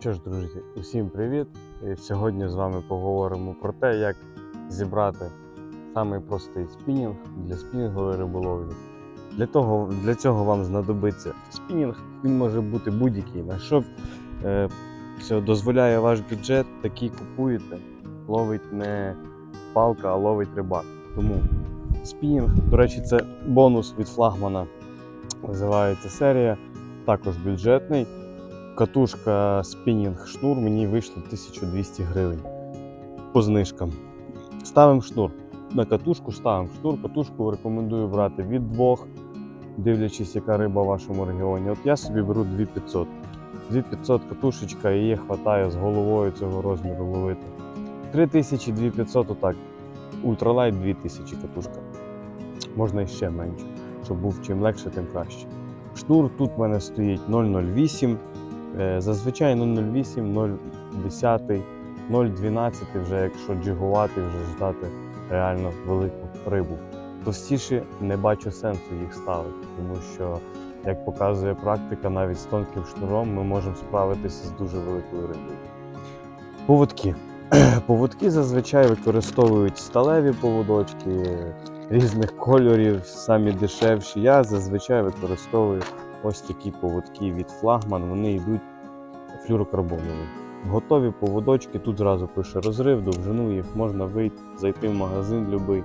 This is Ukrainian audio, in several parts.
Що ж, друзі, усім привіт! І сьогодні з вами поговоримо про те, як зібрати самий простий спінінг для спінінгової риболовлі. Для, того, для цього вам знадобиться спінінг, він може бути будь-який. На що е, дозволяє ваш бюджет, такий купуєте. Ловить не палка, а ловить рибак. Тому спінінг, до речі, це бонус від флагмана. Називається серія, також бюджетний. Катушка спінінг шнур мені вийшла 1200 гривень по знижкам. Ставимо шнур. На катушку ставимо шнур. Катушку рекомендую брати від двох, дивлячись, яка риба в вашому регіоні. От я собі беру 2500. 2500 катушечка, її хватає з головою цього розміру ловити. 3000 2500 отак. Ультралайт 2000 катушка. Можна іще менше, щоб був чим легше, тим краще. Шнур тут в мене стоїть 008. Е, Зазвичай 0,08, 0,10, 0,12 вже якщо джигувати, вже ждати реально велику рибу. Товстіші не бачу сенсу їх ставити, тому що, як показує практика, навіть з тонким шнуром ми можемо справитися з дуже великою рибою. Поводки. Поводки зазвичай використовують сталеві поводочки різних кольорів, самі дешевші. Я зазвичай використовую ось такі поводки від флагман, вони йдуть флюрокарбонові. Готові поводочки, тут зразу пише розрив, довжину їх можна вийти, зайти в магазин любий.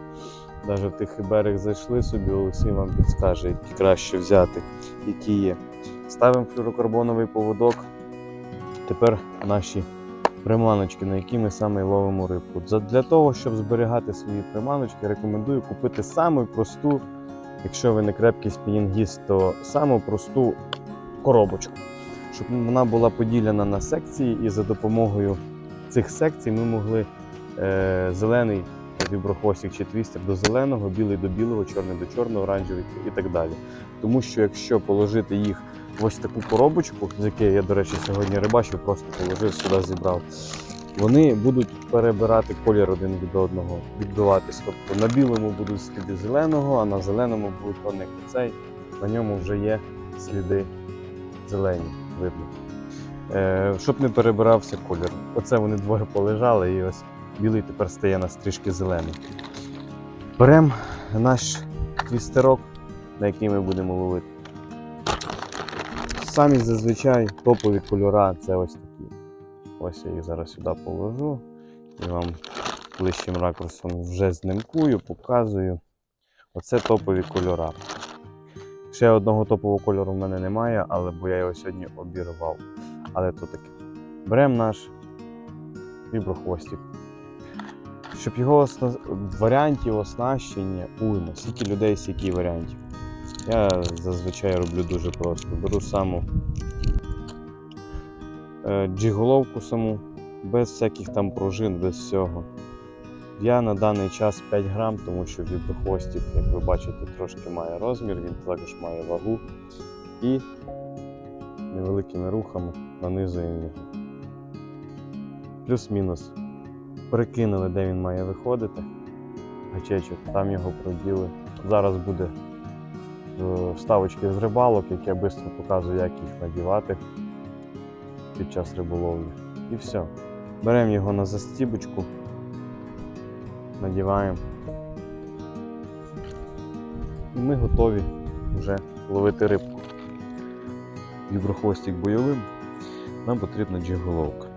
Навіть в тихий берег зайшли собі, Олексій вам підскаже, які краще взяти, які є. Ставимо флюрокарбоновий поводок. Тепер наші приманочки, на які ми саме ловимо рибку. Для того, щоб зберігати свої приманочки, рекомендую купити саму просту якщо ви не крепкий спінінгіст, то саму просту коробочку, щоб вона була поділена на секції, і за допомогою цих секцій ми могли е, зелений віброхвостик чи твістер до зеленого, білий до білого, чорний до чорного, оранжевий і так далі. Тому що якщо положити їх в ось таку коробочку, з якої я, до речі, сьогодні рибачив, просто положив сюди, зібрав. Вони будуть перебирати колір один від одного, відбиватись. Тобто на білому будуть сліди зеленого, а на зеленому будуть вони цей. На ньому вже є сліди зелені, видно. Е, щоб не перебирався колір. Оце вони двоє полежали, і ось білий тепер стає на стрижки зелений. Беремо наш твістерок, на який ми будемо ловити. Самі зазвичай топові кольора це ось такі. Ось я їх зараз сюди положу і вам ближчим ракурсом вже знімкую, показую. Оце топові кольора. Ще одного топового кольору в мене немає, але бо я його сьогодні обірвав. Але то таке. Беремо наш віброхвостик. Щоб його осна... варіантів оснащення уйма, скільки людей, скільки варіантів. Я зазвичай роблю дуже просто. Беру саму е, джиголовку саму, без всяких там пружин, без всього. Я на даний час 5 грам, тому що віброхвостик, як ви бачите, трошки має розмір, він також має вагу. І невеликими рухами нанизуємо його. Плюс-мінус. Перекинули, де він має виходити. Гачечок, там його проділи. Зараз буде е, вставочки з рибалок, які я швидко показую, як їх надівати під час риболовлі. І все. Беремо його на застібочку, надіваємо. І ми готові вже ловити рибку. Віброхвостик бойовим, нам потрібна джиголовка.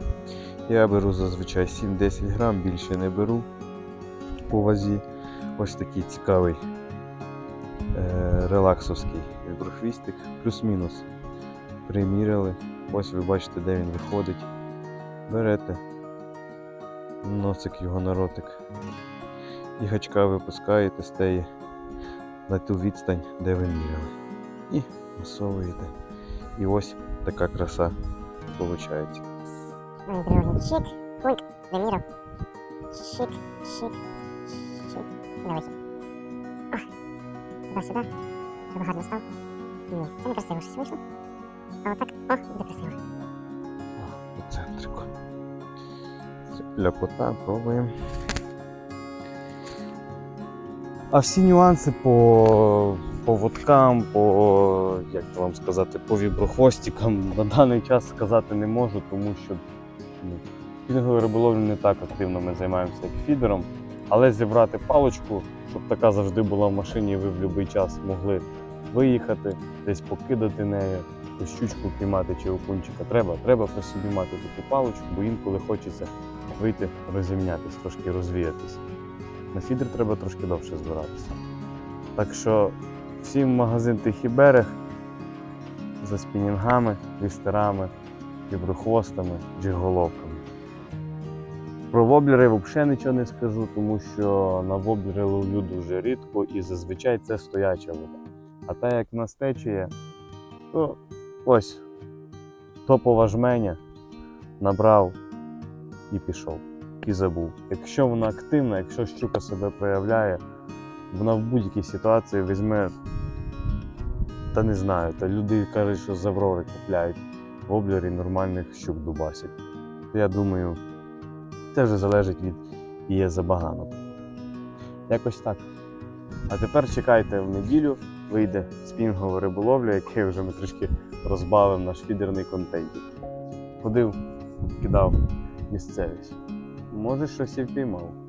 Я беру зазвичай 7-10 грам, більше не беру по вазі. Ось такий цікавий е, релаксовський віброхвістик, плюс-мінус. Приміряли. Ось ви бачите, де він виходить. Берете носик його на ротик. І гачка випускаєте з теї на ту відстань, де ви міряли. І насовуєте. І ось така краса виходить. Щик, пульк, заміряв. Щик, щик, щик. Давай. О, туди-сюди. Щоб гарно став. Ні, це не красиво щось вийшло. А отак, о, буде красиво. По центрику. Ляпота, пробуємо. А всі нюанси по поводкам, по як вам сказати, по віброхвостикам на даний час сказати не можу, тому що ну, спінінговою риболовлю не так активно ми займаємося, як фідером. Але зібрати паличку, щоб така завжди була в машині, і ви в будь-який час могли виїхати, десь покидати нею, щучку піймати чи окунчика. Треба, треба при собі мати таку паличку, бо інколи хочеться вийти розімнятись, трошки розвіятися. На фідер треба трошки довше збиратися. Так що всім магазин Тихий берег за спінінгами, твістерами, віброхвостами, джиголовками. Про воблери взагалі нічого не скажу, тому що на воблери ловлю дуже рідко і зазвичай це стояча вода. А та як в нас течія, то ось топова жменя набрав і пішов, і забув. Якщо вона активна, якщо щука себе проявляє, вона в будь-якій ситуації візьме, та не знаю, та люди кажуть, що з купляють воблери нормальних щук дубасять. Я думаю, це вже залежить від її забаганок. Якось так. А тепер чекайте в неділю, вийде спінгова риболовля, який вже ми трішки розбавимо наш фідерний контент. Ходив, кидав місцевість. Може, щось і впіймав.